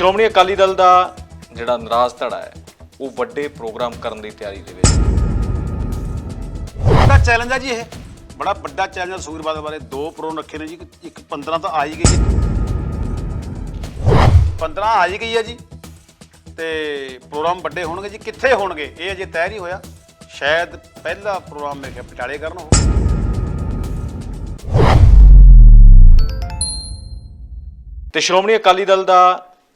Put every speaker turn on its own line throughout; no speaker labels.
ਸ਼੍ਰੋਮਣੀ ਅਕਾਲੀ ਦਲ ਦਾ ਜਿਹੜਾ ਨਰਾਜ਼ ਧੜਾ ਹੈ ਉਹ ਵੱਡੇ ਪ੍ਰੋਗਰਾਮ ਕਰਨ ਦੀ ਤਿਆਰੀ ਦੇ ਵਿੱਚ
ਵੱਡਾ ਚੈਲੰਜ ਆ ਜੀ ਇਹ। ਬੜਾ ਵੱਡਾ ਚੈਲੰਜ ਆ ਸੁਖਬੀਰ ਬਾਦਲ ਬਾਰੇ ਦੋ ਪ੍ਰੋਗਰਾਮ ਰੱਖੇ ਨੇ ਜੀ ਇੱਕ 15 ਤਾਂ ਆ ਹੀ ਗਈ ਜੀ। 15 ਆ ਹੀ ਗਈ ਹੈ ਜੀ। ਤੇ ਪ੍ਰੋਗਰਾਮ ਵੱਡੇ ਹੋਣਗੇ ਜੀ। ਕਿੱਥੇ ਹੋਣਗੇ? ਇਹ ਅਜੇ ਤੈਅ ਨਹੀਂ ਹੋਇਆ। ਸ਼ਾਇਦ ਪਹਿਲਾ ਪ੍ਰੋਗਰਾਮ ਮੇਰੇ ਖਿਆਲ ਪਟਿਆਲੇ ਕਰਨ ਉਹ
ਤੇ ਸ਼੍ਰੋਮਣੀ ਅਕਾਲੀ ਦਲ ਦਾ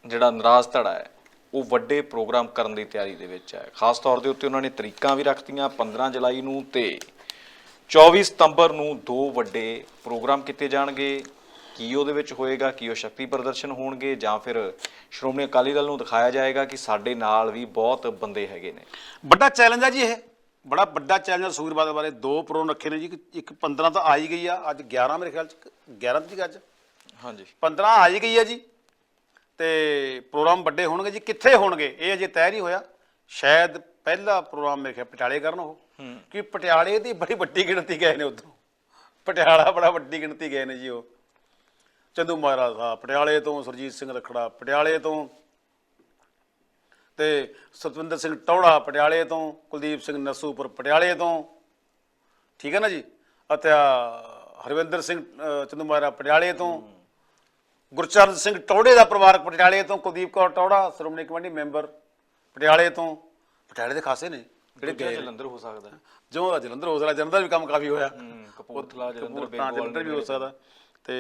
ਜਿਹੜਾ ਨਰਾਜ਼ ਧੜਾ ਹੈ ਉਹ ਵੱਡੇ ਪ੍ਰੋਗਰਾਮ ਕਰਨ ਦੀ ਤਿਆਰੀ ਦੇ ਵਿੱਚ ਹੈ। ਖਾਸ ਤੌਰ ਦੇ ਉੱਤੇ ਉਹਨਾਂ ਨੇ ਤਰੀਕਾਂ ਵੀ ਰੱਖਤੀਆਂ 15 ਜੁਲਾਈ ਨੂੰ ਤੇ 24 ਸਤੰਬਰ ਨੂੰ ਦੋ ਵੱਡੇ ਪ੍ਰੋਗਰਾਮ ਕੀਤੇ ਜਾਣਗੇ। ਕੀ ਉਹਦੇ ਵਿੱਚ ਹੋਏਗਾ ਕੀ ਉਹ ਸ਼ਕਤੀ ਪ੍ਰਦਰਸ਼ਨ ਹੋਣਗੇ ਜਾਂ ਫਿਰ ਸ਼੍ਰੋਮਣੀ ਅਕਾਲੀ ਦਲ ਨੂੰ ਦਿਖਾਇਆ ਜਾਏਗਾ ਕਿ ਸਾਡੇ ਨਾਲ ਵੀ ਬਹੁਤ ਬੰਦੇ ਹੈਗੇ ਨੇ।
ਵੱਡਾ ਚੈਲੰਜ ਆ ਜੀ ਇਹ। ਬੜਾ ਵੱਡਾ ਚੈਲੰਜ ਆ ਸੁਖਬੀਰ ਬਾਰੇ। ਦੋ ਪ੍ਰੋਗਰਾਮ ਰੱਖੇ ਨੇ ਜੀ ਇੱਕ 15 ਤਾਂ ਆ ਹੀ ਗਈ ਆ। ਅੱਜ 11 ਮੇਰੇ ਖਿਆਲ ਚ 11 ਤਰੀਕ ਅੱਜ
ਹਾਂਜੀ।
15 ਆ ਹੀ ਗਈ ਹੈ ਜੀ। ਤੇ ਪ੍ਰੋਗਰਾਮ ਵੱਡੇ ਹੋਣਗੇ ਜੀ ਕਿੱਥੇ ਹੋਣਗੇ? ਇਹ ਅਜੇ ਤੈਅ ਨਹੀਂ ਹੋਇਆ। ਸ਼ਾਇਦ ਪਹਿਲਾ ਪ੍ਰੋਗਰਾਮ ਮੇਰੇ ਖਿਆਲ ਪਟਿਆਲੇ ਕਰਨ ਉਹ। ਕਿ ਪਟਿਆਲੇ ਦੀ ਬੜੀ ਵੱਡੀ ਗਿਣਤੀ ਗਏ ਨੇ ਉਧਰੋਂ ਪਟਿਆਲਾ ਬੜਾ ਵੱਡੀ ਗਿਣਤੀ ਗਏ ਨੇ ਜੀ ਉਹ। ਚੰਦੂ ਮਹਾਰਾਜ ਸਾਹਿਬ ਪਟਿਆਲੇ ਤੋਂ ਸੁਰਜੀਤ ਸਿੰਘ ਰਖੜਾ ਪਟਿਆਲੇ ਤੋਂ ਤੇ ਸਤਵਿੰਦਰ ਸਿੰਘ ਟੌੜਾ ਪਟਿਆਲੇ ਤੋਂ ਕੁਲਦੀਪ ਸਿੰਘ ਨਸੂਪੁਰ ਪਟਿਆਲੇ ਤੋਂ। ਠੀਕ ਹੈ ਨਾ ਜੀ? ਅਤੇ ਹਰਵਿੰਦਰ ਸਿੰਘ ਚੰਦੂ ਮਹਾਰਾਜ ਪਟਿਆਲੇ ਤੋਂ। ਗੁਰਚਰਨ ਸਿੰਘ ਟੌੜੇ ਦਾ ਪਰਿਵਾਰਕ ਪਟਿਆਲੇ ਤੋਂ ਕੁਲਦੀਪ ਕੌਰ ਟੌੜਾ ਸ਼੍ਰੋਮਣੀ ਕਮੇਟੀ ਮੈਂਬਰ ਪਟਿਆਲੇ ਤੋਂ। ਪਟਿਆਲੇ ਦੇ ਖਾਸੇ ਨੇ ਜਿਹੜੇ ਗਏ।
ਜਲੰਧਰ ਹੋ ਸਕਦਾ।
ਜਿਉਂ ਜਲੰਧਰ ਹੋ ਸਕਦਾ ਜਲੰਧਰ ਦਾ ਵੀ ਕੰਮ ਕਾਫੀ ਹੋਇਆ।
ਕਪੂਰਥਲਾ, ਜਲੰਧਰ, ਬੇਗੋਵਾਲ
ਵੀ ਹੋ ਸਕਦਾ। ਤੇ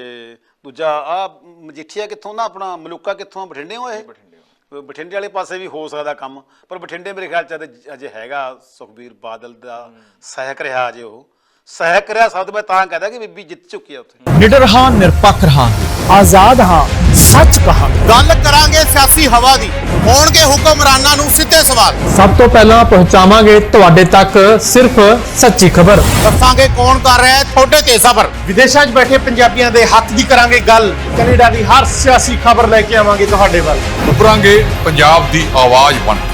ਦੂਜਾ ਆ ਮਜੀਠੀਆ ਕਿੱਥੋਂ ਨਾ ਆਪਣਾ ਮਲੂਕਾ ਕਿੱਥੋਂ ਬਠਿੰਡੇ ਹੋਏ?
ਬਠਿੰਡਿਓਂ।
ਬਠਿੰਡੇ ਵਾਲੇ ਪਾਸੇ ਵੀ ਹੋ ਸਕਦਾ ਕੰਮ ਪਰ ਬਠਿੰਡੇ ਮੇਰੇ ਖਿਆਲ ਚ ਅਜੇ- ਅਜੇ ਹੈਗਾ ਸੁਖਬੀਰ ਬਾਦਲ ਦਾ ਸਹਾਇਕ ਰਿਹਾ ਅਜੇ ਉਹ। ਸਹਾਇਕ ਰਿਹਾ ਸ਼ਬਦ ਮੈਂ ਤਾਂ ਕਹਦਾ ਕਿ ਬੀਬੀ ਜਿੱਤ ਚੁੱਕੀ ਆ ਉੱਥੇ।
ਨਿਡਰ ਹਾਂ ਨਿਰਪੱਖ ਰਹਾਂਗੇ। ਆਜ਼ਾਦ ਹਾਂ ਸੱਚ ਕਹਾਂਗੇ।
ਗੱਲ ਕਰਾਂਗੇ ਸਿਆਸੀ ਹਵਾ ਦੀ। ਹੋਣਗੇ ਹੁਕਮਰਾਨਾਂ ਨੂੰ ਸਿੱਧੇ ਸਵਾਲ।
ਸਭ ਤੋਂ ਪਹਿਲਾਂ ਪਹੁੰਚਾਵਾਂਗੇ ਤੁਹਾਡੇ ਤੱਕ ਸਿਰਫ ਸੱਚੀ ਖਬਰ।
ਦੱਸਾਂਗੇ ਕੌਣ ਕਰ ਰਿਹਾ ਹੈ ਤੁਹਾਡੇ ਤੇ ਸਬਰ। ਵਿਦੇਸ਼ਾਂ 'ਚ ਬੈਠੇ ਪੰਜਾਬੀਆਂ ਦੇ ਹੱਕ ਦੀ ਕਰਾਂਗੇ ਗੱਲ।
ਕੈਨੇਡਾ ਦੀ ਹਰ ਸਿਆਸੀ ਖਬਰ ਲੈ ਕੇ ਆਵਾਂਗੇ ਤੁਹਾਡੇ ਵੱਲ।
ਉਭਰਾਂਗੇ ਪੰਜਾਬ ਦੀ ਆਵਾਜ਼ ਬਣ ਕੇ।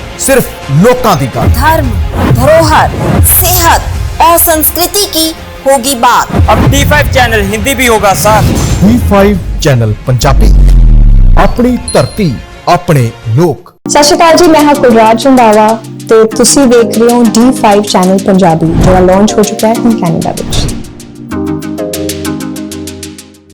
ਸਿਰਫ ਲੋਕਾਂ ਦੀ ਗੱਲ
धर्म धरोहर सेहत और संस्कृति की होगी बात
अब D5 चैनल हिंदी भी होगा साथ
D5 ਚੈਨਲ ਪੰਜਾਬੀ ਆਪਣੀ ਧਰਤੀ ਆਪਣੇ ਲੋਕ
ਸਤਿ ਸ਼੍ਰੀ ਅਕਾਲ ਜੀ ਮੈਂ ਹਾਂ ਕੁਲਰਾਜ ਰੰਧਾਵਾ ਤੇ ਤੁਸੀਂ ਵੇਖ ਰਹੇ ਹੋ D5 ਚੈਨਲ ਪੰਜਾਬੀ ਜਿਹੜਾ ਲਾਂਚ ਹੋ ਚੁੱਕਾ ਹੈ ਹੁਣ ਕੈਨੇਡਾ ਵਿੱਚ